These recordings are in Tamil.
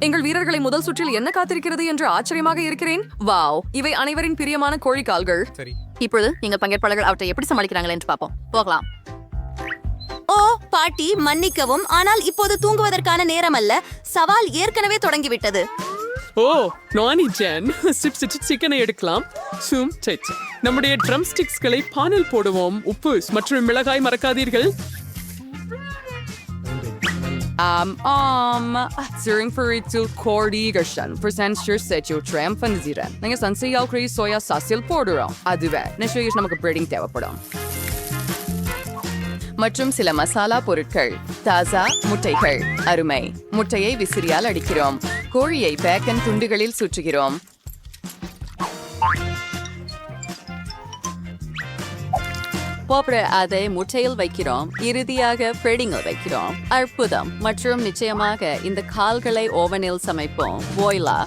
எங்கள் வீரர்களை முதல் சுற்றில் என்ன காத்திருக்கிறது என்று ஆச்சரியமாக இருக்கிறேன். வாவ் இவை அனைவரின் பிரியமான கோழிக்கால்கள். சரி. இப்பொழுது நீங்கள் பங்கேற்பாளர்கள் அவற்றை எப்படி சமாளிக்கிறார்கள் என்று பார்ப்போம். போகலாம். ஓ பாட்டி மன்னிக்கவும். ஆனால் இப்போது தூங்குவதற்கான நேரம் அல்ல சவால் ஏற்கனவே தொடங்கிவிட்டது. ஓ நானி ஜென். சிப் சிப் சிக்கனை எடுக்கலாம். சும் சச் நம்முடைய ட்ரம் ஸ்டிக்ஸ்களை பானில் போடுவோம். உப்பு மற்றும் மிளகாய் மறக்காதீர்கள். Um, um, Zering för till kordigersen, present sure set you tram fanziren. Ninga sansi jag kris soja sasil porduram. அதுவே நிச்சயம் நமக்கு பிரெடிங் தேவைப்படும் மற்றும் சில மசாலா பொருட்கள் தாசா முட்டைகள் அருமை முட்டையை விசிறியால் அடிக்கிறோம் கோழியை பேக்கன் துண்டுகளில் சுற்றுகிறோம் போப்ர அதை முட்டையில் வைக்கிறோம். இறுதியாக ஃப்ரெடிங்கில் வைக்கிறோம். அற்புதம். மற்றும் நிச்சயமாக இந்த கால்களை ஓவனில் சமைப்போம். போய்லா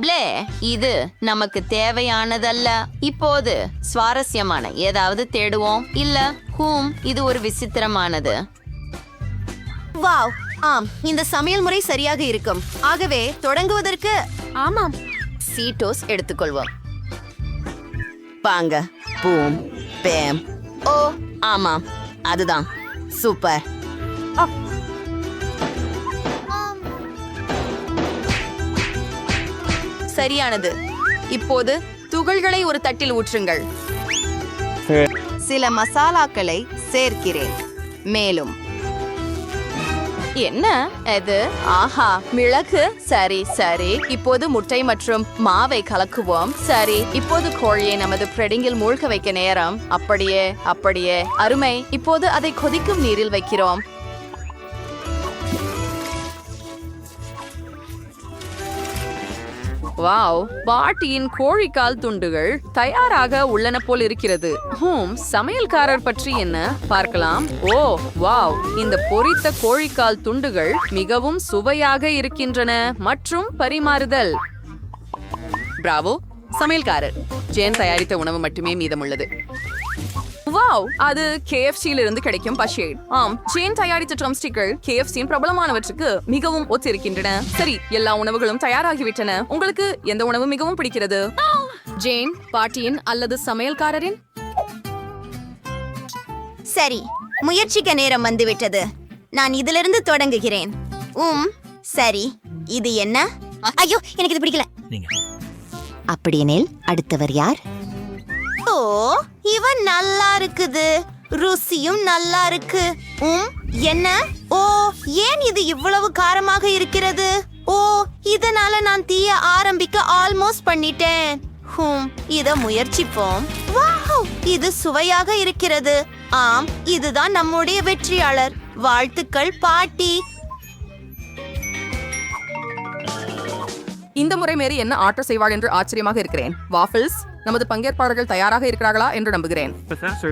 ப்ளே இது நமக்கு தேவையானதல்ல. இப்போது சுவாரஸ்யமான ஏதாவது தேடுவோம். இல்ல ஹூம் இது ஒரு விசித்திரமானது. வாவ் ஆம் இந்த சமையல் முறை சரியாக இருக்கும். ஆகவே தொடங்குவதற்கு ஆமாம். சீட்டோஸ் எடுத்துக்கொள்வோம். வாங்க. பூம் பேம். ஓ ஆமாம் அதுதான். சூப்பர். சரியானது. இப்போது துகள்களை ஒரு தட்டில் ஊற்றுங்கள். சில மசாலாக்களை சேர்க்கிறேன். மேலும். என்ன இது? ஆஹா மிளகு. சரி சரி. இப்போது முட்டை மற்றும் மாவை கலக்குவோம். சரி இப்போது கோழியை நமது பிரெடிங்கில் மூழ்க வைக்க நேரம். அப்படியே அப்படியே. அருமை. இப்போது அதை கொதிக்கும் நீரில் வைக்கிறோம். வாவ் பாட்டியின் கோழிக்கால் துண்டுகள் தயாராக உள்ளன போல் இருக்கிறது. ஹூம் சமையல்காரர் பற்றி என்ன? பார்க்கலாம். ஓ வாவ் இந்த பொரித்த கோழிக்கால் துண்டுகள் மிகவும் சுவையாக இருக்கின்றன மற்றும் பரிமாறுதல். பிராவோ சமையல்காரர். ஜேன் தயாரித்த உணவு மட்டுமே மீதமுள்ளது. வாவ் அது KFC யில் இருந்து கிடைக்கும் பஷேட் ஆம் ஜேன் தயாரித்த ட்ரம்ஸ்டிக்கள் கேஎஃப்சியின் பிரபலமானவற்றுக்கு மிகவும் ஒத்திருக்கின்றன. சரி எல்லா உணவுகளும் தயாராகிவிட்டன. உங்களுக்கு எந்த உணவு மிகவும் பிடிக்கிறது? ஜேன் பாட்டியின் அல்லது சமையல்காரரின்? சரி முயற்சிக்க நேரம் வந்துவிட்டது. நான் இதிலிருந்து தொடங்குகிறேன். உம் சரி இது என்ன? ஐயோ எனக்கு இது பிடிக்கல. அப்படியெனில் அடுத்தவர் யார்? ஓ இவன் நல்லா இருக்குது. ருசியும் நல்லா இருக்கு. உம் என்ன? ஓ ஏன் இது இவ்வளவு காரமாக இருக்கிறது? ஓ இதனால நான் தீய ஆரம்பிக்க ஆல்மோஸ்ட் பண்ணிட்டேன். ஹும் இத முயற்சிப்போம். வாவ் இது சுவையாக இருக்கிறது. ஆம் இதுதான் நம்முடைய வெற்றியாளர். வாழ்த்துக்கள் பாட்டி. இந்த முறை மேரி என்ன ஆர்டர் செய்வாள் என்று ஆச்சரியமாக இருக்கிறேன். வாஃபிள்ஸ்? நமது பங்கேற்பாளர்கள் தயாராக இருக்கிறார்களா என்று நம்புகிறேன்.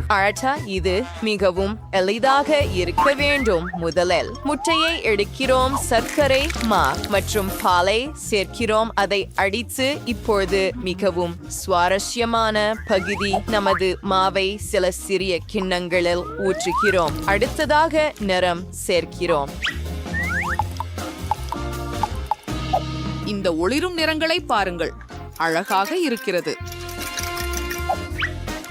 அழட்டா இது மிகவும் எளிதாக இருக்க வேண்டும். முதலில் முட்டையை எடுக்கிறோம் சர்க்கரை மா மற்றும் பாலை சேர்க்கிறோம். அதை அடித்து இப்பொழுது மிகவும் சுவாரஸ்யமான பகுதி நமது மாவை சில சிறிய கிண்ணங்களில் ஊற்றுகிறோம். அடுத்ததாக நிறம் சேர்க்கிறோம். இந்த ஒளிரும் நிறங்களை பாருங்கள். அழகாக இருக்கிறது.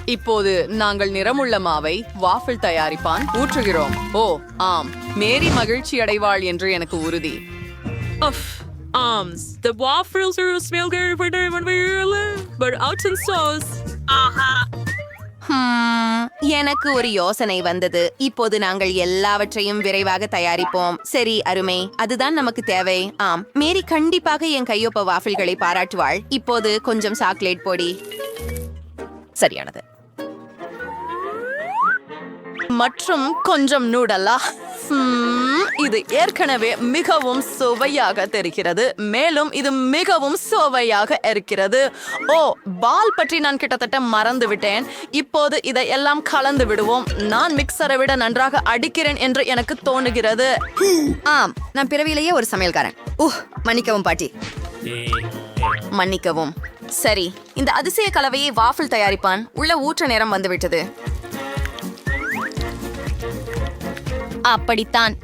இப்போது நாங்கள் நிறமுள்ள மாவை வாஃபிள் தயாரிப்பான் ஊற்றுகிறோம். ஓ ஆம். மேரி மகிழ்ச்சி அடைவாள் என்று எனக்கு உறுதி. Arms. The waffles are smell good for alive, but out in sauce. எனக்கு ஒரு யோசனை வந்தது. இப்போது நாங்கள் எல்லாவற்றையும் விரைவாக தயாரிப்போம். சரி அருமை. அதுதான் நமக்கு தேவை. ஆம் மேரி கண்டிப்பாக என் கையொப்ப வாஃபிள்களை பாராட்டுவாள். இப்போது கொஞ்சம் சாக்லேட் பொடி. சரியானது. மற்றும் கொஞ்சம் நூடல்லா ஹம், இது ஏற்கனவே மிகவும் சுவையாக தெரிகிறது. மேலும் இது மிகவும் சுவையாக இருக்கிறது. ஓ பால் பற்றி நான் கிட்டத்தட்ட மறந்து விட்டேன். இப்போது இதை எல்லாம் கலந்து விடுவோம். நான் மிக்சரை விட நன்றாக அடிக்கிறேன் என்று எனக்கு தோணுகிறது. ஆம் நான் பிறவியிலேயே ஒரு சமையல்காரன். உஹ் மன்னிக்கவும் பாட்டி. மன்னிக்கவும். சரி இந்த அதிசய கலவையை வாஃபிள் தயாரிப்பான். உள்ள ஊற்ற நேரம் வந்துவிட்டது. அப்படித்தான்.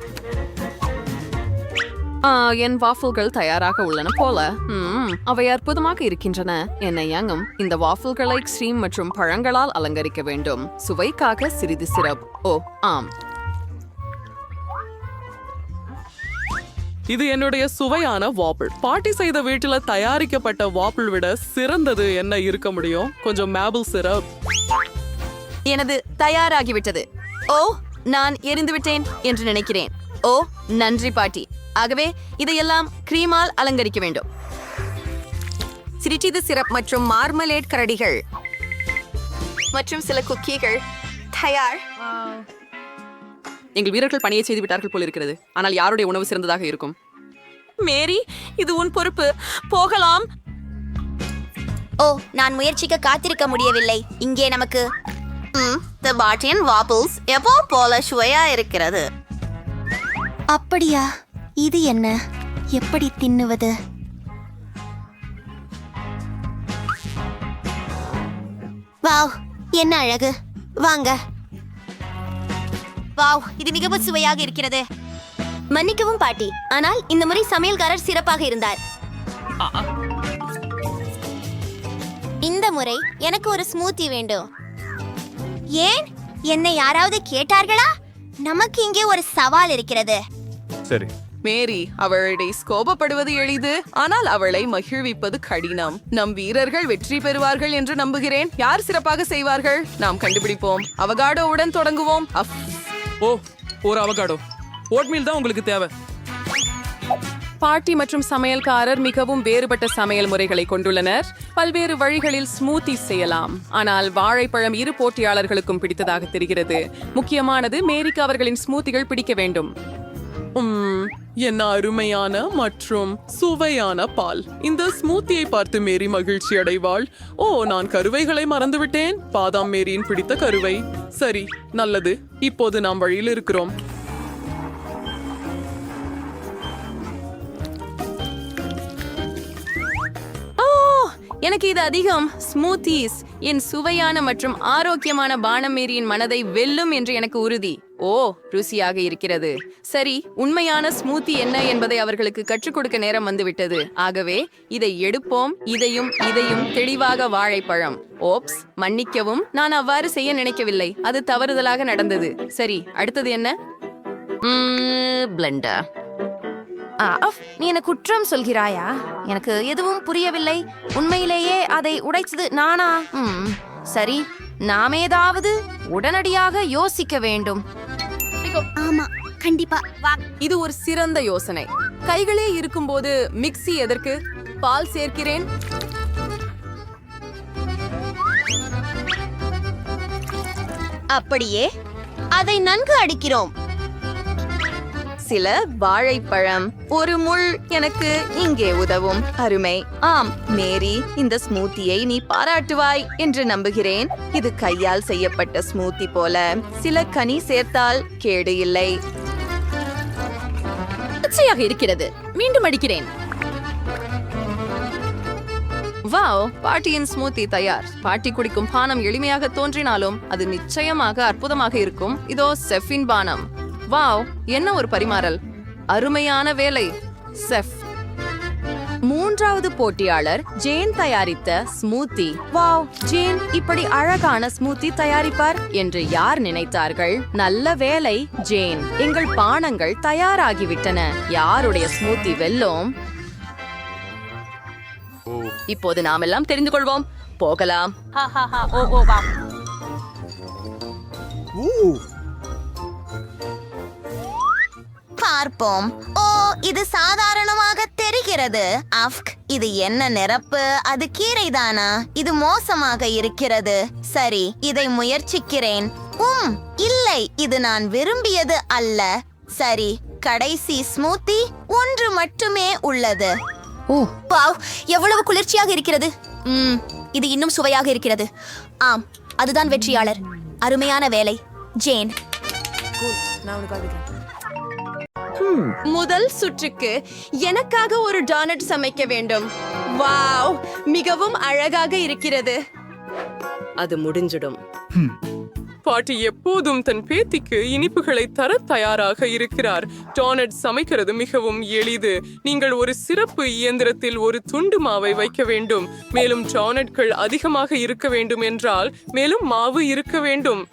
ஆ, என் வாஃபிள்கள் தயாராக உள்ளன போல. ம், அவை அற்புதமாக இருக்கின்றன. என்னை யங்கும் இந்த வாஃபிள்களை ஸ்ரீம் மற்றும் பழங்களால் அலங்கரிக்க வேண்டும். சுவைக்காக சிறிது சிரப். ஓ ஆம். இது என்னுடைய சுவையான வாப்பிள். பாட்டி செய்த வீட்டுல தயாரிக்கப்பட்ட வாப்பிள் விட சிறந்தது என்ன இருக்க முடியும்? கொஞ்சம் மேபிள் சிரப். எனது தயாராகிவிட்டது. ஓ நான் எரிந்து விட்டேன் என்று நினைக்கிறேன். ஓ நன்றி பாட்டி. ஆகவே இதையெல்லாம் கிரீமால் அலங்கரிக்க வேண்டும். சிரிச்சிது சிரப் மற்றும் மார்மலேட் கரடிகள். மற்றும் சில குக்கீகள். தயார். எங்கள் வீரர்கள் பணியை செய்து விட்டார்கள் போல் இருக்கிறது. ஆனால் யாருடைய உணவு சிறந்ததாக இருக்கும்? மேரி இது உன் பொறுப்பு. போகலாம். ஓ நான் முயற்சிக்க காத்திருக்க முடியவில்லை. இங்கே நமக்கு த பாட்டியன் வாபிள்ஸ் எப்போ போல சுவையா இருக்கிறது? அப்படியா? இது என்ன? எப்படி தின்னுவது? வாவ் என்ன அழகு. வாங்க. வாவ் இது மிகவும் சுவையாக இருக்கிறது. மன்னிக்கவும் பாட்டி ஆனால் இந்த முறை சமையல்காரர் சிறப்பாக இருந்தார். இந்த முறை எனக்கு ஒரு ஸ்மூத்தி வேண்டும். ஏன்? என்னை யாராவது கேட்டார்களா? நமக்கு இங்கே ஒரு சவால் இருக்கிறது. சரி. மேரி அவளை கோபப்படுவது எளிது. ஆனால் அவளை மகிழ்விப்பது கடினம். நம் வீரர்கள் வெற்றி பெறுவார்கள் என்று நம்புகிறேன். யார் சிறப்பாக செய்வார்கள்? நாம் கண்டுபிடிப்போம். அவகாடோவுடன் தொடங்குவோம். அஃப். ஓ ஒரு அவகாடோ. ஓட்மீல் தான் உங்களுக்கு தேவை. பாட்டி மற்றும் சமையல்காரர் மிகவும் வேறுபட்ட சமையல் முறைகளை கொண்டுள்ளனர். பல்வேறு வழிகளில் ஸ்மூத்தி செய்யலாம். ஆனால் வாழைப்பழம் இரு போட்டியாளர்களுக்கும் பிடித்ததாக தெரிகிறது. முக்கியமானது மேரிக்கு அவர்களின் ஸ்மூத்திகள் பிடிக்க வேண்டும். உம், என்ன அருமையான மற்றும் சுவையான பால். இந்த ஸ்மூத்தியை பார்த்து மேரி மகிழ்ச்சி அடைவாள். ஓ நான் கருவைகளை மறந்துவிட்டேன். பாதாம் மேரியின் பிடித்த கருவை. சரி நல்லது. இப்போது நாம் வழியில் இருக்கிறோம். எனக்கு இது அதிகம். ஸ்மூத்தீஸ் என் சுவையான மற்றும் ஆரோக்கியமான பானமேரியின் மனதை வெல்லும் என்று எனக்கு உறுதி. ஓ ருசியாக இருக்கிறது. சரி உண்மையான ஸ்மூத்தி என்ன என்பதை அவர்களுக்கு கற்றுக் கொடுக்க நேரம் வந்துவிட்டது. ஆகவே இதை எடுப்போம். இதையும் இதையும் தெளிவாக வாழைப்பழம். ஓப்ஸ் மன்னிக்கவும் நான் அவ்வாறு செய்ய நினைக்கவில்லை. அது தவறுதலாக நடந்தது. சரி அடுத்தது என்ன? பிளண்டர் நீ என்ன குற்றம் சொல்கிறாயா? எனக்கு எதுவும் புரியவில்லை. உண்மையிலேயே அதை உடைச்சது நானா? ம், சரி. நாம் ஏதாவது உடனடியாக யோசிக்க வேண்டும். ஆமா கண்டிப்பா. வா. இது ஒரு சிறந்த யோசனை. கைகளே இருக்கும்போது மிக்ஸி எதற்கு? பால் சேர்க்கிறேன். அப்படியே அதை நன்கு அடிக்கிறோம். சில வாழைப்பழம். ஒரு முள் எனக்கு இங்கே உதவும். அருமை. ஆம் மேரி இந்த ஸ்மூத்தியை நீ பாராட்டுவாய் என்று நம்புகிறேன். இது கையால் செய்யப்பட்ட ஸ்மூத்தி போல. சில கனி சேர்த்தால் கேடு இல்லை. பச்சையாக இருக்கிறது. மீண்டும் அடிக்கிறேன். வாவ். பாட்டியின் ஸ்மூத்தி தயார். பாட்டி குடிக்கும் பானம் எளிமையாக தோன்றினாலும் அது நிச்சயமாக அற்புதமாக இருக்கும். இதோ செஃபின் பானம். வாவ் என்ன ஒரு பரிமாறல். அருமையான வேலை செஃப். மூன்றாவது போட்டியாளர் ஜேன் தயாரித்த ஸ்மூத்தி. வாவ் ஜேன் இப்படி அழகான ஸ்மூத்தி தயாரிப்பார் என்று யார் நினைத்தார்கள்? நல்ல வேலை ஜேன். எங்கள் பானங்கள் தயாராகிவிட்டன. யாருடைய ஸ்மூத்தி வெல்லும்? இப்போது நாம் எல்லாம் தெரிந்து கொள்வோம். போகலாம். பார்ப்போம். ஓ இது சாதாரணமாக தெரிகிறது. அஃப்க் இது என்ன நிரப்பு? அது கீரைதானா? இது மோசமாக இருக்கிறது. சரி இதை முயற்சிக்கிறேன். உம் இல்லை இது நான் விரும்பியது அல்ல. சரி கடைசி ஸ்மூத்தி ஒன்று மட்டுமே உள்ளது. ஓ வாவ் எவ்வளவு குளிர்ச்சியாக இருக்கிறது. ம் இது இன்னும் சுவையாக இருக்கிறது. ஆம் அதுதான் வெற்றியாளர். அருமையான வேலை. ஜேன். முதல் சுற்றுக்கு எனக்காக ஒரு டானட் சமைக்க வேண்டும். வாவ் மிகவும் அழகாக இருக்கிறது. அது முடிஞ்சிடும். பாட்டி எப்போதும் தன் பேத்திக்கு இனிப்புகளை தர தயாராக இருக்கிறார். டோனட் சமைக்கிறது மிகவும் எளிது. நீங்கள் ஒரு சிறப்பு இயந்திரத்தில் ஒரு துண்டு மாவை வைக்க வேண்டும். மேலும் டோனட்கள் அதிகமாக இருக்க வேண்டும் என்றால் மேலும் மாவு இருக்க வேண்டும்.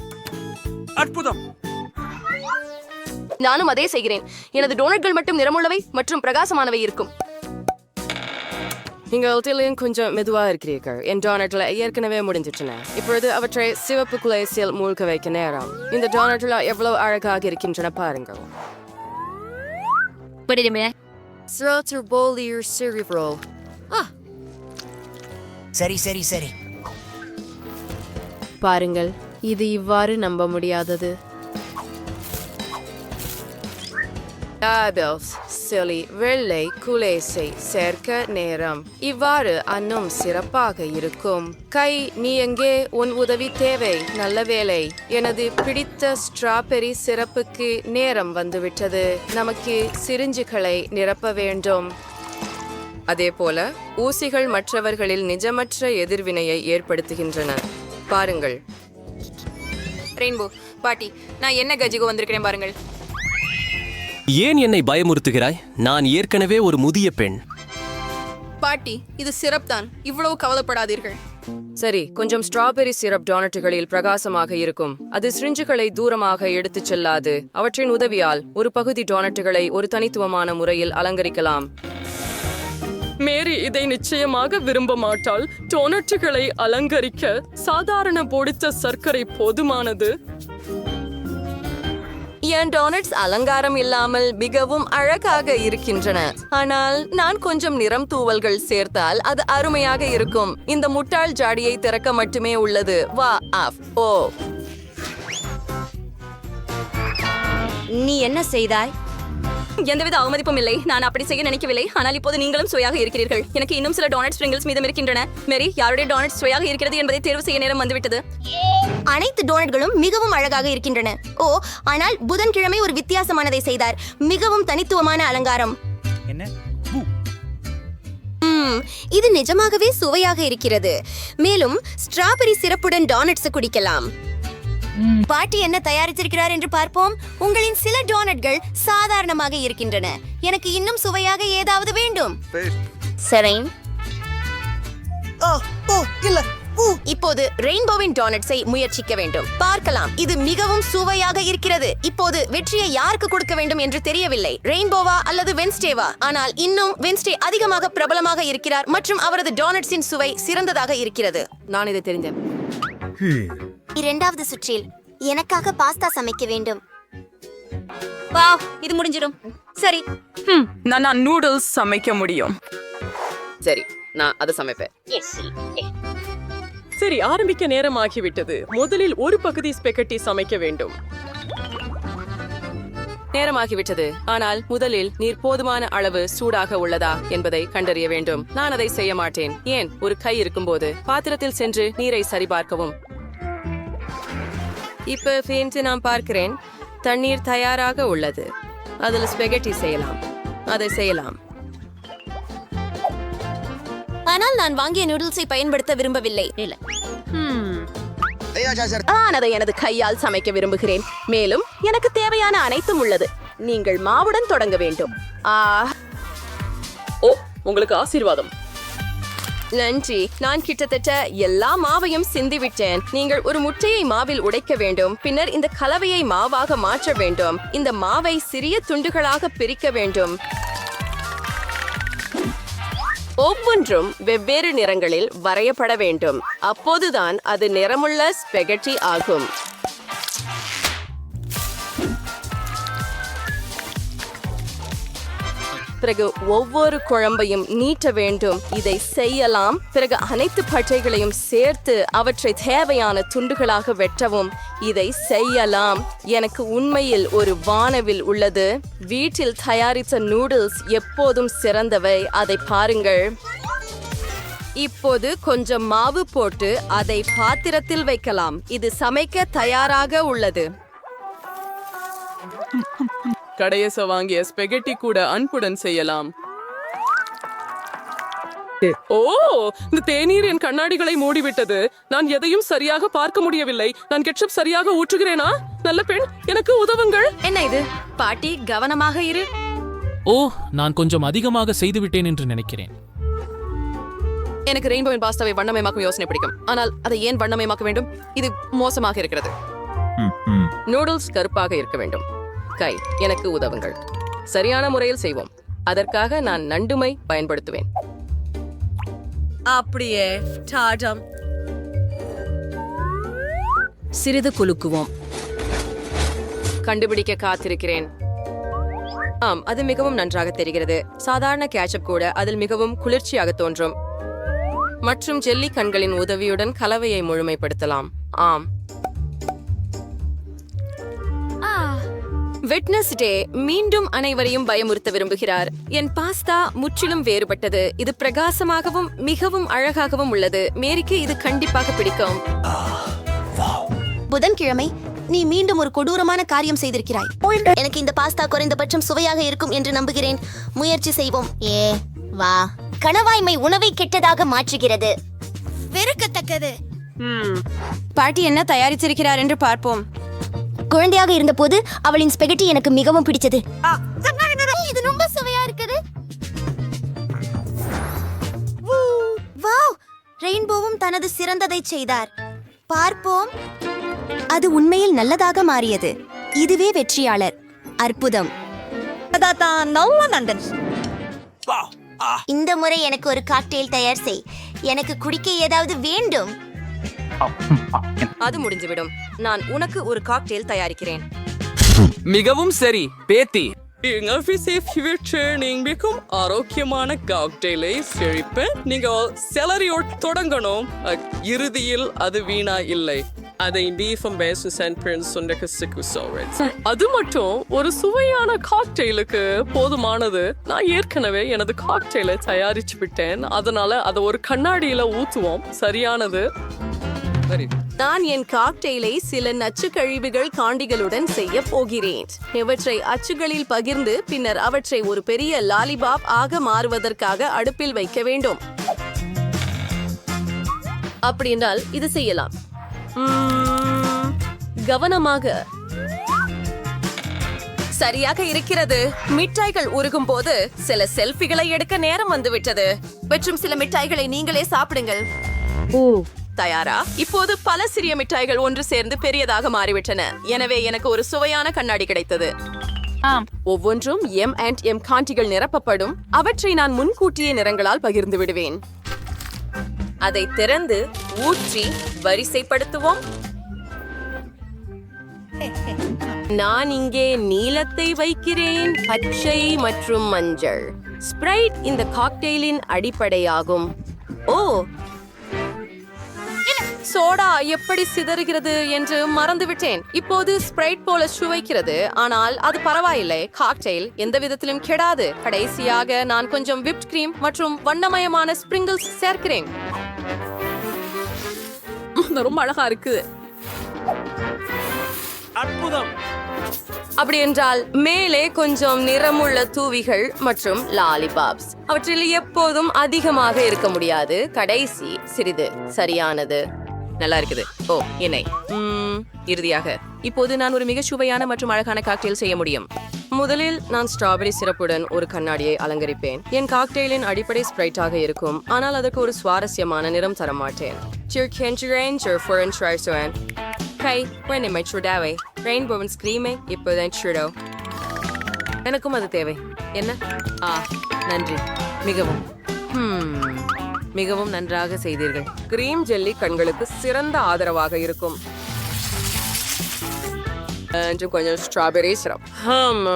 அற்புதம். நானும் அதே செய்கிறேன். எனது டோனட்கள் மட்டும் நிறமுள்ளவை மற்றும் பிரகாசமானவை இருக்கும். நீங்கள் ஒட்டிலையும் கொஞ்சம் மெதுவா இருக்கிறீர்கள். என் டோனட்ல ஏற்கனவே முடிஞ்சிட்டன இப்பொழுது அவற்றை சிவப்பு குலேசில் மூழ்க வைக்க நேரம். இந்த டோனட்ல எவ்வளவு அழகாக இருக்கின்றன பாருங்கள். Slow bowl your cerebral. சரி சரி சரி. பாருங்கள் இது இவ்வாறு நம்ப முடியாதது. டாபெல்ஸ் செலி வெள்ளை குலேசை சேர்க்க நேரம். இவ்வாறு அன்னும் சிறப்பாக இருக்கும். கை நீ எங்கே? உன் உதவி தேவை நல்ல வேலை எனது பிடித்த ஸ்ட்ராபெரி சிறப்புக்கு நேரம் வந்துவிட்டது. நமக்கு சிரிஞ்சுகளை நிரப்ப வேண்டும். அதேபோல ஊசிகள் மற்றவர்களில் நிஜமற்ற எதிர்வினையை ஏற்படுத்துகின்றன. பாருங்கள். ரெயின்போ பாட்டி நான் என்ன கஜிகோ வந்திருக்கிறேன் பாருங்கள். ஏன் என்னை பயமுறுத்துகிறாய்? நான் ஏற்கனவே ஒரு முதிய பெண். பாட்டி இது சிறப் தான் இவ்வளவு கவலைப்படாதீர்கள். சரி கொஞ்சம் ஸ்ட்ராபெரி சிரப் டோனட்டுகளில் பிரகாசமாக இருக்கும். அது சிரிஞ்சுகளை தூரமாக எடுத்துச் செல்லாது. அவற்றின் உதவியால் ஒரு பகுதி டோனட்டுகளை ஒரு தனித்துவமான முறையில் அலங்கரிக்கலாம். மேரி இதை நிச்சயமாக விரும்ப மாட்டாள். டோனட்டுகளை அலங்கரிக்க சாதாரண பொடித்த சர்க்கரை போதுமானது? என் டோனட்ஸ் அலங்காரம் இல்லாமல் மிகவும் அழகாக இருக்கின்றன. ஆனால் நான் கொஞ்சம் நிறம் தூவல்கள் சேர்த்தால் அது அருமையாக இருக்கும். இந்த முட்டாள் ஜாடியை திறக்க மட்டுமே உள்ளது. வா ஆஃப். ஓ. நீ என்ன செய்தாய்? எந்தவித அவமதிப்பும் இல்லை. நான் அப்படி செய்ய நினைக்கவில்லை. ஆனால் இப்போது நீங்களும் சுவையாக இருக்கிறீர்கள். எனக்கு இன்னும் சில டோனட் ஸ்ப்ரிங்கிள்ஸ் மீதம் இருக்கின்றன. மேரி யாருடைய டோனட் சுவையாக இருக்கிறது என்பதை தேர்வு செய்ய நேரம் வந்துவிட்டது. அனைத்து டோனட்களும் மிகவும் அழகாக இருக்கின்றன. ஓ ஆனால் புதன்கிழமை ஒரு வித்தியாசமானதை செய்தார். மிகவும் தனித்துவமான அலங்காரம். இது நிஜமாகவே சுவையாக இருக்கிறது. மேலும் ஸ்ட்ராபெரி சிறப்புடன் டானட்ஸ் குடிக்கலாம். பாட்டி என்ன தயாரித்திருக்கிறார் என்று பார்ப்போம். உங்களின் சில டோனட்கள் சாதாரணமாக இருக்கின்றன. எனக்கு இன்னும் சுவையாக ஏதாவது வேண்டும்? சரி இப்போது ரெயின்போவின் டோனட்ஸை முயற்சிக்க வேண்டும். பார்க்கலாம். இது மிகவும் சுவையாக இருக்கிறது. இப்போது வெற்றியை யாருக்கு கொடுக்க வேண்டும் என்று தெரியவில்லை. ரெயின்போவா அல்லது வென்ஸ்டேவா? ஆனால் இன்னும் வென்ஸ்டே அதிகமாக பிரபலமாக இருக்கிறார் மற்றும் அவரது டோனட்ஸின் சுவை சிறந்ததாக இருக்கிறது. நான் இதை தெரிந்தேன். இரண்டாவது சுற்றில் எனக்காக பாஸ்தா சமைக்க வேண்டும். வா இது முடிஞ்சிடும். சரி. நான் நான் நூடுல்ஸ் சமைக்க முடியும். சரி நான் அதை சமைப்பேன். சரி ஆரம்பிக்க நேரமாகிவிட்டது. முதலில் ஒரு பகுதி ஸ்பெகட்டி சமைக்க வேண்டும். நேரமாகிவிட்டது. ஆனால் முதலில் நீர் போதுமான அளவு சூடாக உள்ளதா என்பதை கண்டறிய வேண்டும். நான் அதை செய்ய மாட்டேன். ஏன்? ஒரு கை இருக்கும்போது. பாத்திரத்தில் சென்று நீரை சரிபார்க்கவும். இப்ப ஃபேன்ட்டு நான் பார்க்கிறேன். தண்ணீர் தயாராக உள்ளது. அதில் ஸ்பெகட்டி செய்யலாம். அதை செய்யலாம். ஆனால் நான் வாங்கிய நூடுல்ஸை பயன்படுத்த விரும்பவில்லை. நான் அதை எனது கையால் சமைக்க விரும்புகிறேன். மேலும் எனக்கு தேவையான அனைத்தும் உள்ளது. நீங்கள் மாவுடன் தொடங்க வேண்டும். ஆ. ஓ உங்களுக்கு ஆசீர்வாதம். நன்றி. நான் கிட்டத்தட்ட எல்லா மாவையும் சிந்திவிட்டேன். நீங்கள் ஒரு முட்டையை மாவில் உடைக்க வேண்டும். பின்னர் இந்த கலவையை மாவாக மாற்ற வேண்டும். இந்த மாவை சிறிய துண்டுகளாக பிரிக்க வேண்டும். ஒவ்வொன்றும் வெவ்வேறு நிறங்களில் வரையப்பட வேண்டும். அப்போதுதான் அது நிறமுள்ள ஸ்பெகட்டி ஆகும். பிறகு ஒவ்வொரு குழம்பையும் நீட்ட வேண்டும். இதை செய்யலாம். பிறகு அனைத்து பட்டைகளையும் சேர்த்து அவற்றை தேவையான துண்டுகளாக வெட்டவும். இதை செய்யலாம். எனக்கு உண்மையில் ஒரு வானவில் உள்ளது. வீட்டில் தயாரித்த நூடுல்ஸ் எப்போதும் சிறந்தவை. அதை பாருங்கள். இப்போது கொஞ்சம் மாவு போட்டு அதை பாத்திரத்தில் வைக்கலாம். இது சமைக்க தயாராக உள்ளது. கடையச வாங்கிய ஸ்பெகட்டி கூட அன்புடன் செய்யலாம். ஓ இந்த தேநீர் என் கண்ணாடிகளை மூடிவிட்டது. நான் எதையும் சரியாக பார்க்க முடியவில்லை. நான் கெட்சப் சரியாக ஊற்றுகிறேனா? நல்ல பெண் எனக்கு உதவுங்கள். என்ன இது? பாட்டி கவனமாக இரு. ஓ நான் கொஞ்சம் அதிகமாக செய்துவிட்டேன் என்று நினைக்கிறேன். எனக்கு ரெயின்போவின் பாஸ்தாவை வண்ணமயமாக்கும் யோசனை பிடிக்கும். ஆனால் அதை ஏன் வண்ணமயமாக்க வேண்டும்? இது மோசமாக இருக்கிறது. நூடுல்ஸ் கருப்பாக இருக்க வேண்டும். கை எனக்கு உதவுங்கள். சரியான முறையில் செய்வோம். அதற்காக நான் நண்டுமை பயன்படுத்துவேன். அப்படியே டாடம். சிறிது குலுக்குவோம். கண்டுபிடிக்க காத்திருக்கிறேன். ஆம் அது மிகவும் நன்றாக தெரிகிறது. சாதாரண கேச்சப் கூட அதில் மிகவும் குளிர்ச்சியாக தோன்றும். மற்றும் ஜெல்லி கண்களின் உதவியுடன் கலவையை முழுமைப்படுத்தலாம். ஆம். வெட்னஸ்டே மீண்டும் அனைவரையும் பயமுறுத்த விரும்புகிறார். என் பாஸ்தா முற்றிலும் வேறுபட்டது. இது பிரகாசமாகவும் மிகவும் அழகாகவும் உள்ளது. மேரிக்கு இது கண்டிப்பாக பிடிக்கும். புதன்கிழமை நீ மீண்டும் ஒரு கொடூரமான காரியம் செய்திருக்கிறாய். எனக்கு இந்த பாஸ்தா குறைந்தபட்சம் சுவையாக இருக்கும் என்று நம்புகிறேன். முயற்சி செய்வோம். ஏ வா. கணவாய்மை உணவை கெட்டதாக மாற்றுகிறது. வெறுக்கத்தக்கது. பாட்டி என்ன தயாரிச்சிருக்கிறார் என்று பார்ப்போம். குழந்தையாக இருந்தபோது அவளின் ஸ்பெகட்டி எனக்கு மிகவும் பிடிச்சது. இது ரொம்ப சுவையா இருக்குது. வாவ் ரெயின்போவும் தனது சிறந்ததை செய்தார். பார்ப்போம். அது உண்மையில் நல்லதாக மாறியது. இதுவே வெற்றியாளர். அற்புதம். இந்த முறை எனக்கு ஒரு காக்டெயில் தயார் செய். எனக்கு குடிக்க ஏதாவது வேண்டும். அது முடிஞ்சுவிடும். நான் உனக்கு ஒரு காக்டெயில் தயாரிக்கிறேன். மிகவும் சரி பேத்தி. எங்க ட்ரைனிங் மிகவும் ஆரோக்கியமான காக்டெயிலை செழிப்ப நீங்க செலரியோட் தொடங்கணும். இறுதியில் அது வீணா இல்லை. அதை பீஃபம் பேசு சென்பிரன்ஸ் அது மட்டும் ஒரு சுவையான காக்டெயிலுக்கு போதுமானது. நான் ஏற்கனவே எனது காக்டெயிலை தயாரிச்சு விட்டேன். அதனால அதை ஒரு கண்ணாடியில ஊத்துவோம். சரியானது? நான் என் காக்டெயிலை சில நச்சு கழிவுகள் காண்டிகளுடன் செய்ய போகிறேன். இவற்றை அச்சுகளில் பகிர்ந்து பின்னர் அவற்றை ஒரு பெரிய லாலிபாப் ஆக மாறுவதற்காக அடுப்பில் வைக்க வேண்டும். அப்படி என்றால் இது செய்யலாம். கவனமாக. சரியாக இருக்கிறது. மிட்டாய்கள் உருகும் போது சில செல்ஃபிகளை எடுக்க நேரம் வந்துவிட்டது. மற்றும் சில மிட்டாய்களை நீங்களே சாப்பிடுங்கள். ஓ தயாரா? இப்போது பல சிறிய மிட்டாய்கள் ஒன்று சேர்ந்து பெரியதாக மாறிவிட்டன. எனவே எனக்கு ஒரு சுவையான கண்ணாடி கிடைத்தது. ஒவ்வொன்றும் எம் அண்ட் எம் காண்டிகள் நிரப்பப்படும். அவற்றை நான் முன்கூட்டியே நிறங்களால் பகிர்ந்து விடுவேன். அதை திறந்து ஊற்றி வரிசைப்படுத்துவோம். நான் இங்கே நீலத்தை வைக்கிறேன் பச்சை மற்றும் மஞ்சள். ஸ்ப்ரைட் இந்த காக்டெயிலின் அடிப்படையாகும். ஓ சோடா எப்படி சிதறுகிறது என்று மறந்துவிட்டேன். இப்போது ஸ்ப்ரைட் போல சுவைக்கிறது. ஆனால் அது பரவாயில்லை. காக்டெயில் எந்த விதத்திலும் கெடாது. கடைசியாக நான் கொஞ்சம் விப்ட் கிரீம் மற்றும் வண்ணமயமான ஸ்பிரிங்கிள்ஸ் சேர்க்கிறேன். ரொம்ப அழகா இருக்குது. அற்புதம். அப்படி என்றால் மேலே கொஞ்சம் நிறமுள்ள தூவிகள் மற்றும் லாலிபாப்ஸ். அவற்றில் எப்போதும் அதிகமாக இருக்க முடியாது. கடைசி சிறிது சரியானது. நல்லா இருக்குது ஓ என்னை. இறுதியாக. இப்போது நான் ஒரு மிக சுவையான மற்றும் அழகான காக்டெயில் செய்ய முடியும். முதலில் நான் ஸ்ட்ராபெரி சிறப்புடன் ஒரு கண்ணாடியை அலங்கரிப்பேன். என் காக்டெயிலின் அடிப்படை ஸ்ப்ரைட்டாக இருக்கும். ஆனால் அதற்கு ஒரு சுவாரஸ்யமான நிறம் தர மாட்டேன் கை வெண்ணெய் சுடாவை ரெயின்போவின் ஸ்கிரீமை இப்போதான் சுடோ எனக்கும் அது தேவை. என்ன? ஆ நன்றி. மிகவும். ஹம், மிகவும் நன்றாக செய்தீர்கள். கிரீம் ஜெல்லி கண்களுக்கு சிறந்த ஆதரவாக இருக்கும். மற்றும் கொஞ்சம் ஸ்ட்ராபெரி சிரப் ஹம்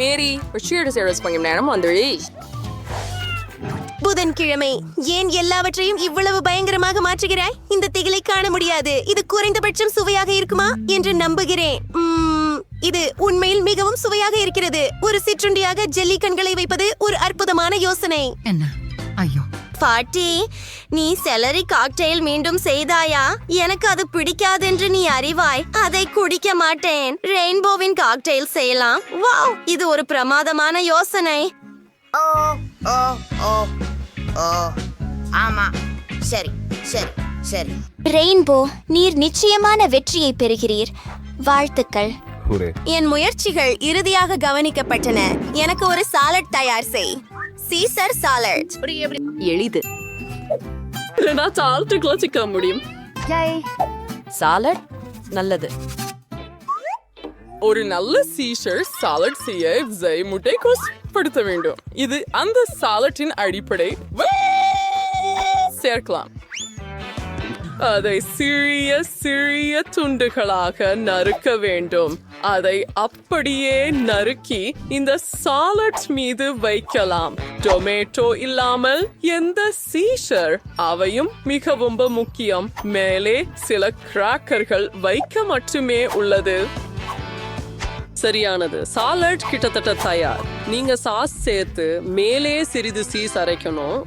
மேரி ஷீடு சேரஸ் கொஞ்சம் நேரம் வந்துழி புதன்கிழமை ஏன் எல்லாவற்றையும் இவ்வளவு பயங்கரமாக மாற்றுகிறாய்? இந்த திகிலை காண முடியாது. இது குறைந்தபட்சம் சுவையாக இருக்குமா? என்று நம்புகிறேன். இது உண்மையில் மிகவும் சுவையாக இருக்கிறது. ஒரு சிற்றுண்டியாக ஜெல்லி கண்களை வைப்பது ஒரு அற்புதமான யோசனை. என்ன? ஐயோ. பாட்டி நீ செலரி காக்டெயில் மீண்டும் செய்தாயா? எனக்கு அது பிடிக்காதென்று நீ அறிவாய். அதை குடிக்க மாட்டேன். ரெயின்போவின் காக்டெயில் செய்யலாம். வாவ் இது ஒரு பிரமாதமான யோசனை. ஓ ஓ ஓ ஓ. ஆமா. சரி சரி சரி. ரெயின்போ நீர் நிச்சயமான வெற்றியை பெறுகிறீர். வாழ்த்துக்கள். என் முயற்சிகள் இறுதியாக கவனிக்கப்பட்டன. எனக்கு ஒரு சாலட் தயார் செய். சீசர் சாலட் எளிது. இல்லைனா சால்ட்டுக்குள்ள சிக்க முடியும். சாலட் நல்லது. ஒரு நல்ல சீஷர் சாலட் செய்ய ஜெய் முட்டைக்கோஸ் படுத்த வேண்டும். இது அந்த சாலட்டின் அடிப்படை. சேர்க்கலாம். அதை சிறிய சிறிய துண்டுகளாக நறுக்க வேண்டும். அதை அப்படியே நறுக்கி இந்த சாலட் மீது வைக்கலாம். டொமேட்டோ இல்லாமல் எந்த சீஷர் அவையும் மிகவும் முக்கியம். மேலே சில கிராக்கர்கள் வைக்க மட்டுமே உள்ளது. சரியானது. சாலட் கிட்டத்தட்ட தயார். நீங்க சாஸ் சேர்த்து மேலே சிறிது சீஸ் அரைக்கணும்.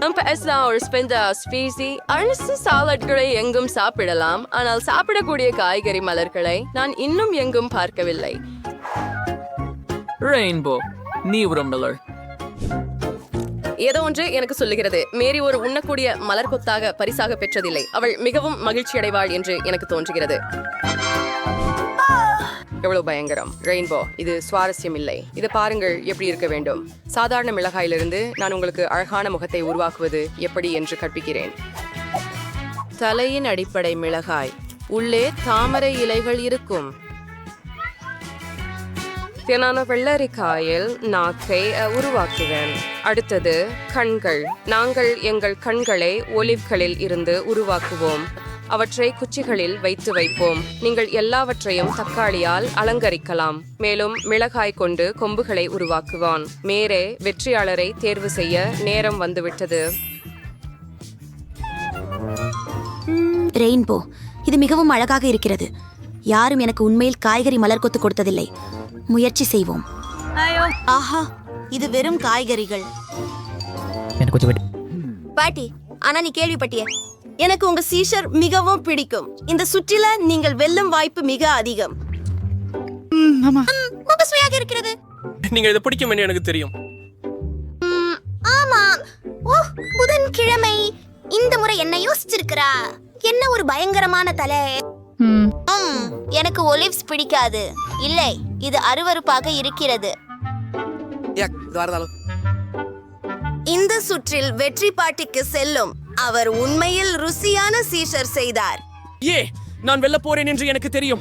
நம்ம பேசலாம் ஒரு ஸ்பெந்த ஸ்பீசி அனைத்து சாலட்களை எங்கும் சாப்பிடலாம். ஆனால் சாப்பிடக்கூடிய காய்கறி மலர்களை நான் இன்னும் எங்கும் பார்க்கவில்லை. ரெயின்போ நீ உரம்பலர் ஏதோ ஒன்று எனக்கு சொல்லுகிறது. மேரி ஒரு உண்ணக்கூடிய மலர் கொத்தாக பரிசாக பெற்றதில்லை. அவள் மிகவும் மகிழ்ச்சி அடைவாள் என்று எனக்கு தோன்றுகிறது. எவ்வளவு பயங்கரம்? ரெயின்போ இது சுவாரஸ்யம் இல்லை இதை பாருங்கள் எப்படி இருக்க வேண்டும். சாதாரண மிளகாயிலிருந்து நான் உங்களுக்கு அழகான முகத்தை உருவாக்குவது எப்படி என்று கற்பிக்கிறேன். தலையின் அடிப்படை மிளகாய். உள்ளே தாமரை இலைகள் இருக்கும். நான் வெள்ளரிக்காயில் நாக்கை உருவாக்குவேன். அடுத்தது கண்கள். நாங்கள் எங்கள் கண்களை ஒலிவ்களில் இருந்து உருவாக்குவோம். அவற்றை குச்சிகளில் வைத்து வைப்போம். நீங்கள் எல்லாவற்றையும் தக்காளியால் அலங்கரிக்கலாம். மேலும் மிளகாய் கொண்டு கொம்புகளை உருவாக்குவான். மேரே வெற்றியாளரை தேர்வு செய்ய நேரம் வந்துவிட்டது. ரெயின்போ இது மிகவும் அழகாக இருக்கிறது. யாரும் எனக்கு உண்மையில் காய்கறி மலர் கொத்து கொடுத்ததில்லை. முயற்சி செய்வோம். ஆஹா இது வெறும் காய்கறிகள். பாட்டி ஆனா நீ கேள்விப்பட்டிய. எனக்கு உங்க சீஷர் மிகவும் பிடிக்கும். இந்த சுற்றில நீங்கள் வெல்லும் வாய்ப்பு மிக அதிகம். ரொம்ப சுவையாக இருக்கிறது. நீங்க இதை பிடிக்கும் என்று எனக்கு தெரியும். ஆமா. ஓ புதன்கிழமை இந்த முறை என்ன யோசிச்சிருக்கிறா. என்ன ஒரு பயங்கரமான தலை. ம், எனக்கு ஒலிவ்ஸ் பிடிக்காது. இல்லை இது அருவருப்பாக இருக்கிறது. இந்த சுற்றில் வெற்றி பாட்டிக்கு செல்லும். அவர் உண்மையில் ருசியான சீஷர் செய்தார். ஏ நான் வெல்ல போறேன் என்று எனக்கு தெரியும்.